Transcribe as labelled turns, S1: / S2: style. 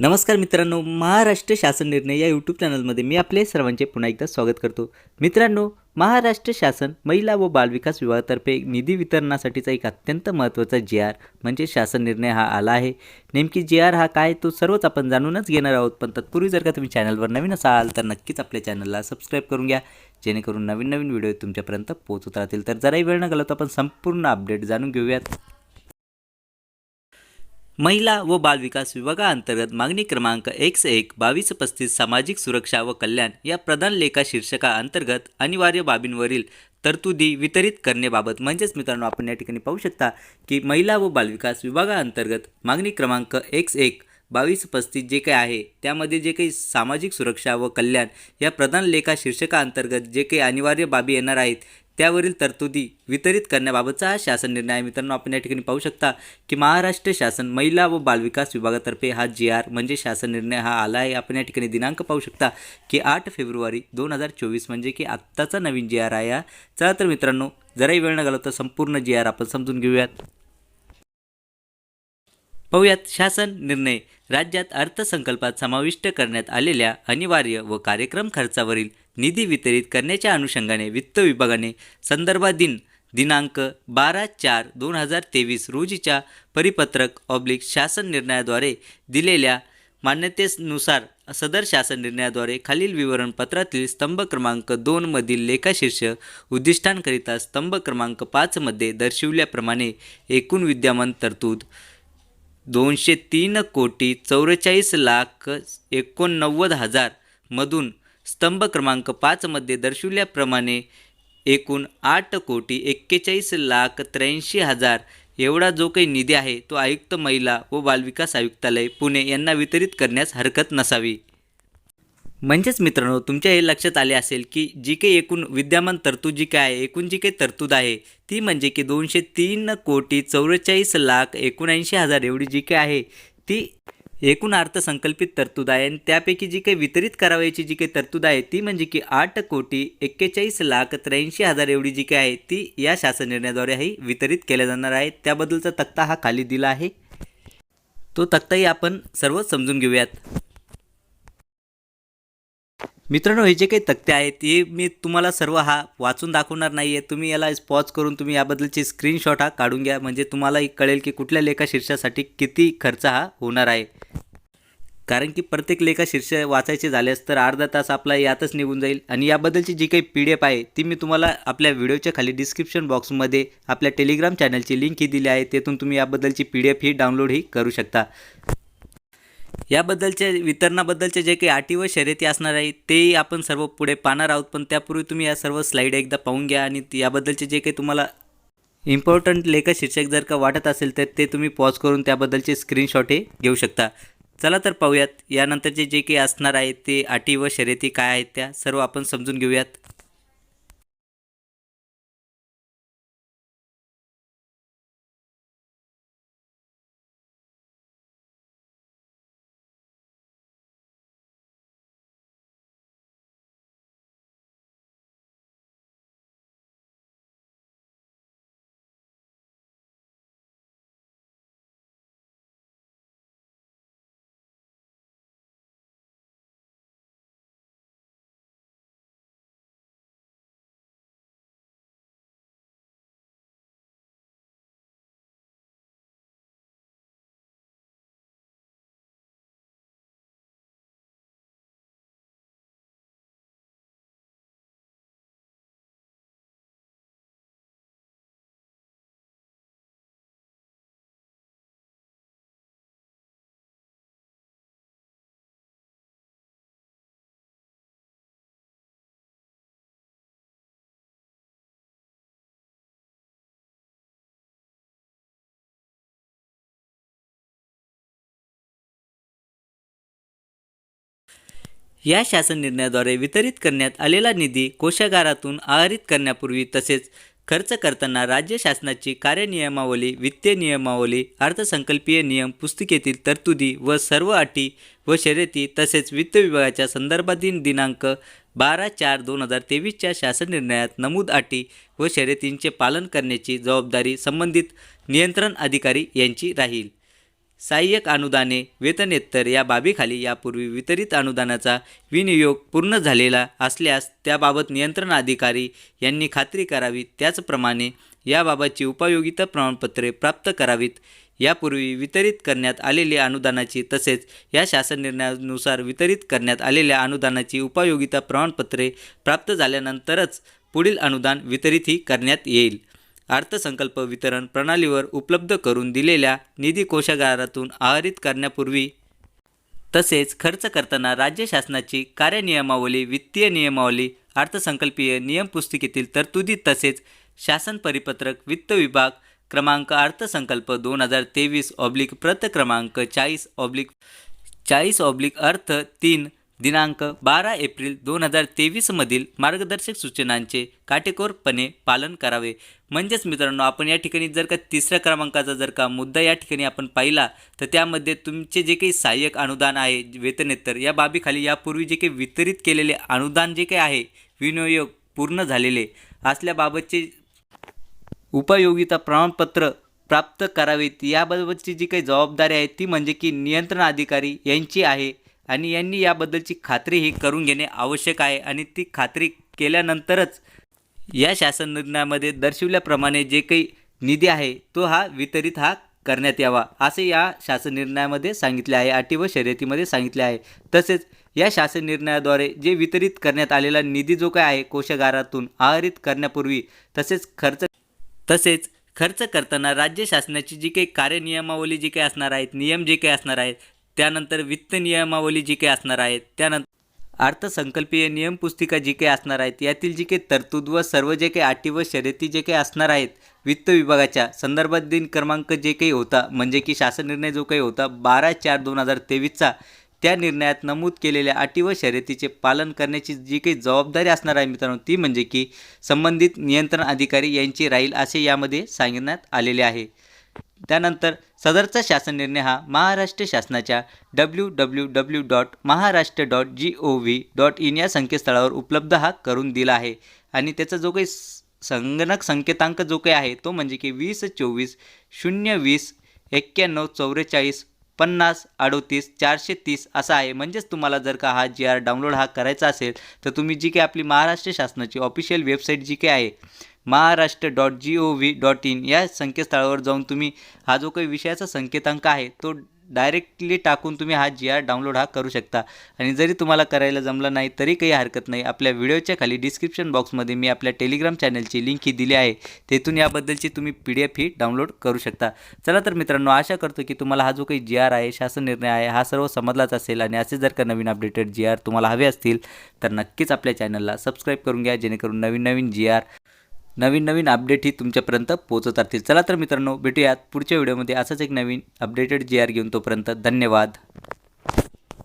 S1: नमस्कार मित्रांनो महाराष्ट्र शासन निर्णय या यूट्यूब चॅनलमध्ये मी आपले सर्वांचे पुन्हा एकदा स्वागत करतो. मित्रांनो महाराष्ट्र शासन महिला व बालविकास विभागातर्फे निधी वितरणासाठीचा एक अत्यंत महत्त्वाचा जी आर म्हणजे शासन निर्णय हा आला आहे. नेमकी जी आर हा काय तो सर्वच आपण जाणूनच घेणार आहोत पण तत्पूर्वी जर का तुम्ही चॅनलवर नवीन असाल तर नक्कीच आपल्या चॅनलला सबस्क्राईब करून घ्या. जेणेकरून नवीन नवीन व्हिडिओ तुमच्यापर्यंत पोहोचत राहतील. तर जराही वेळ न घालवता आपण संपूर्ण अपडेट जाणून घेऊयात. महिला व बालविकास विभागाअंतर्गत मागणी क्रमांक एक्स एक बावीस पस्तीस सामाजिक सुरक्षा व कल्याण या प्रधान लेखा शीर्षकाअंतर्गत अनिवार्य बाबींवरील तरतुदी वितरित करण्याबाबत म्हणजेच मित्रांनो आपण या ठिकाणी पाहू शकता की महिला व बालविकास विभागाअंतर्गत मागणी क्रमांक एक्स एक बावीस पस्तीस जे काही आहे त्यामध्ये जे काही सामाजिक सुरक्षा व कल्याण या प्रधान लेखा शीर्षकाअंतर्गत जे काही अनिवार्य बाबी येणार आहेत त्यावरील तरतुदी वितरित करण्याबाबतचा हा शासन निर्णय आहे. मित्रांनो आपण या ठिकाणी पाहू शकता की महाराष्ट्र शासन महिला व बालविकास विभागातर्फे हा जी आर म्हणजे शासन निर्णय हा आला आहे. आपण या ठिकाणी दिनांक पाहू शकता की आठ फेब्रुवारी दोन हजार चोवीस म्हणजे की आत्ताचा नवीन जी आर आहे हा. चला तर मित्रांनो जराही वेळ न घालवता संपूर्ण जी आर आपण समजून घेऊयात. पाहूयात शासन निर्णय. राज्यात अर्थसंकल्पात समाविष्ट करण्यात आलेल्या अनिवार्य व कार्यक्रम खर्चावरील निधी वितरित करण्याच्या अनुषंगाने वित्त विभागाने संदर्भाधीन दिनांक बारा चार दोन हजार तेवीस रोजीच्या परिपत्रक ऑब्लिक शासन निर्णयाद्वारे दिलेल्या मान्यतेनुसार सदर शासन निर्णयाद्वारे खालील विवरणपत्रातील स्तंभ क्रमांक दोनमधील लेखाशीर्ष उद्दिष्टांकरिता स्तंभ क्रमांक पाचमध्ये दर्शविल्याप्रमाणे एकूण विद्यमान तरतूद दोनशे तीन कोटी चौवेचाळीस लाख एकोणनव्वद हजारमधून स्तंभ क्रमांक पाचमध्ये दर्शविल्याप्रमाणे एकूण आठ कोटी एक्केचाळीस लाख त्र्याऐंशी हजार एवढा जो काही निधी आहे तो आयुक्त महिला व बालविकास आयुक्तालय पुणे यांना वितरित करण्यास हरकत नसावी. म्हणजेच मित्रांनो तुमच्या हे लक्षात आले असेल की जी काही एकूण विद्यमान तरतूद जी काय आहे एकूण जी काही तरतूद आहे ती म्हणजे की दोनशे तीन कोटी चौवेचाळीस लाख एकोणऐंशी हजार एवढी जी काही आहे ती एकूण अर्थसंकल्पित तरतूद आहे. आणि त्यापैकी जी काही वितरित करावयाची जी काही तरतूद आहे ती म्हणजे की आठ कोटी एक्केचाळीस लाख त्र्याऐंशी हजार एवढी जी काही आहे ती या शासन निर्णयाद्वारेही वितरित केल्या जाणार आहे. त्याबद्दलचा तक्ता हा खाली दिला आहे. तो तक्ताही आपण सर्व समजून घेऊयात. मित्रांनो हे जे काही तक्ते आहेत हे मी तुम्हाला सर्व हा वाचून दाखवणार नाही आहे तुम्ही याला पॉज करून तुम्ही याबद्दलची स्क्रीनशॉट हा काढून घ्या. म्हणजे तुम्हालाही कळेल की कुठल्या लेखा शीर्षासाठी किती खर्च हा होणार आहे. कारण की प्रत्येक लेखा शीर्ष वाचायचे झाल्यास तर अर्धा तास आपला यातच निघून जाईल. आणि याबद्दलची जी काही पी डी एफ आहे ती मी तुम्हाला आपल्या व्हिडिओच्या खाली डिस्क्रिप्शन बॉक्समध्ये आपल्या टेलिग्राम चॅनलची लिंक ही दिली आहे. तेथून तुम्ही याबद्दलची पी डी एफ ही डाउनलोडही करू शकता. याबद्दलच्या वितरणाबद्दलचे जे काही अटी व शर्यती असणार आहे तेही आपण सर्व पुढे पाहणार आहोत. पण त्यापूर्वी तुम्ही या सर्व स्लाईड एकदा पाहून घ्या आणि याबद्दलचे जे काही तुम्हाला इम्पॉर्टंट लेखा शीर्षक जर का वाटत असेल तर ते तुम्ही पॉज करून त्याबद्दलचे स्क्रीनशॉट हे घेऊ शकता. चला तर पाहूयात. यानंतरचे जे काही असणार आहे ते अटी व शर्यती काय आहेत त्या सर्व आपण समजून घेऊयात. या शासन निर्णयाद्वारे वितरित करण्यात आलेला निधी कोशागारातून आहरित करण्यापूर्वी तसेच खर्च करताना राज्य शासनाची कार्यनियमावली वित्तीय नियमावली अर्थसंकल्पीय नियम पुस्तिकेतील तरतुदी व सर्व अटी व शर्यती तसेच वित्त विभागाच्या संदर्भातील दिनांक बारा चार दोन हजार तेवीसच्या शासन निर्णयात नमूद अटी व शर्यतींचे पालन करण्याची जबाबदारी संबंधित नियंत्रण अधिकारी यांची राहील. सहाय्यक अनुदाने वेतनेत्तर या बाबीखाली यापूर्वी वितरित अनुदानाचा विनियोग पूर्ण झालेला असल्यास त्याबाबत नियंत्रण अधिकारी यांनी खात्री करावी. त्याचप्रमाणे याबाबतची उपयोगिता प्रमाणपत्रे प्राप्त करावीत. यापूर्वी वितरित करण्यात आलेली अनुदानाची तसेच या शासन निर्णयानुसार वितरित करण्यात आलेल्या अनुदानाची उपयोगिता प्रमाणपत्रे प्राप्त झाल्यानंतरच पुढील अनुदान वितरितही करण्यात येईल. अर्थसंकल्प वितरण प्रणालीवर उपलब्ध करून दिलेल्या निधी कोशागारातून आहरित करण्यापूर्वी तसेच खर्च करताना राज्य शासनाची कार्यनियमावली वित्तीय नियमावली अर्थसंकल्पीय नियमपुस्तिकेतील तरतुदी तसेच शासन परिपत्रक वित्त विभाग क्रमांक अर्थसंकल्प दोन हजार तेवीस ऑब्लिक प्रत क्रमांक चाळीस ऑब्लिक चाळीस ऑब्लिक अर्थ तीन दिनांक बारा एप्रिल दोन हजार तेवीसमधील मार्गदर्शक सूचनांचे काटेकोरपणे पालन करावे. म्हणजेच मित्रांनो आपण या ठिकाणी जर का तिसऱ्या क्रमांकाचा जर का मुद्दा या ठिकाणी आपण पाहिला तर त्यामध्ये तुमचे जे काही सहाय्यक अनुदान आहे वेतनेतर या बाबीखाली यापूर्वी जे काही वितरित केलेले अनुदान जे काही आहे विनियोग पूर्ण झालेले असल्याबाबतचे उपयोगिता प्रमाणपत्र प्राप्त करावीत. याबाबतची जी काही जबाबदारी आहे ती म्हणजे की नियंत्रण अधिकारी यांची आहे. आणि यांनी याबद्दलची खात्री ही करून घेणे आवश्यक आहे. आणि ती खात्री केल्यानंतरच या शासन निर्णयामध्ये दर्शवल्याप्रमाणे जे काही निधी आहे तो हा वितरित हा करण्यात यावा असे या शासन निर्णयामध्ये सांगितले आहे. अटी व शर्यतीमध्ये सांगितले आहे. तसेच या शासन निर्णयाद्वारे जे वितरित करण्यात आलेला निधी जो काय आहे कोशागारातून आहरित करण्यापूर्वी तसेच खर्च तसेच खर्च करताना राज्य शासनाची जी काही कार्यनियमावली जी काही असणार आहेत नियम जे काही असणार आहेत त्यानंतर वित्त नियमावली जी काही असणार आहेत त्यानंतर अर्थसंकल्पीय नियम पुस्तिका जी काही असणार आहेत यातील जी काही तरतूद व सर्व जे काही अटी व शर्यती जे काही असणार आहेत वित्त विभागाच्या संदर्भात दिन क्रमांक जे काही होता म्हणजे की शासन निर्णय जो काही होता बारा चार दोन हजार तेवीसचा त्या निर्णयात नमूद केलेल्या अटी व शर्यतीचे पालन करण्याची जी काही जबाबदारी असणार आहे मित्रांनो ती म्हणजे की संबंधित नियंत्रण अधिकारी यांची राहील असे यामध्ये सांगण्यात आलेले आहे. त्यानंतर सदरचा शासन निर्णय हा महाराष्ट्र शासनाच्या W W W dot Maharashtra dot G O V dot in या संकेतस्थळावर उपलब्ध हा करून दिला आहे. आणि त्याचा जो काही संगणक संकेतांक जो काही आहे तो म्हणजे की वीस चोवीस शून्य वीस एक्क्याण्णव चौवेचाळीस पन्नास अडोतीस चारशे तीस असा आहे. म्हणजेच तुम्हाला जर का हा जी आर डाउनलोड हा करायचा असेल तर तुम्ही जी काही आपली महाराष्ट्र शासनाची ऑफिशियल वेबसाईट जी काही आहे Maharashtra dot G O V dot in या संकेतस्थळावर जाऊन तुम्ही हा जो काही विषयाचा संकेतांक आहे तो डायरेक्टली टाकून तुम्ही हा जी आर डाउनलोड हा करू शकता. आणि जरी तुम्हाला करायला जमलं नाही तरी काही हरकत नाही. आपल्या व्हिडिओच्या खाली डिस्क्रिप्शन बॉक्समध्ये मी आपल्या टेलिग्राम चॅनलची लिंक ही दिली आहे. तेथून याबद्दलची तुम्ही पी डी एफ ही डाउनलोड करू शकता. चला तर मित्रांनो आशा करतो की तुम्हाला हा जो काही जी आर आहे शासन निर्णय आहे हा सर्व समजलाच असेल. आणि असे जर का नवीन अपडेटेड जी आर तुम्हाला हवे असतील तर नक्कीच आपल्या चॅनलला सबस्क्राईब करून घ्या जेणेकरून नवीन नवीन जी आर नवीन नवीन अपडेट ही तुमच्यापर्यंत पोहोचत राहतील. चला तर मित्रांनो भेटूयात पुढच्या व्हिडिओमध्ये असंच एक नवीन अपडेटेड जी आर घेऊन तोपर्यंत धन्यवाद.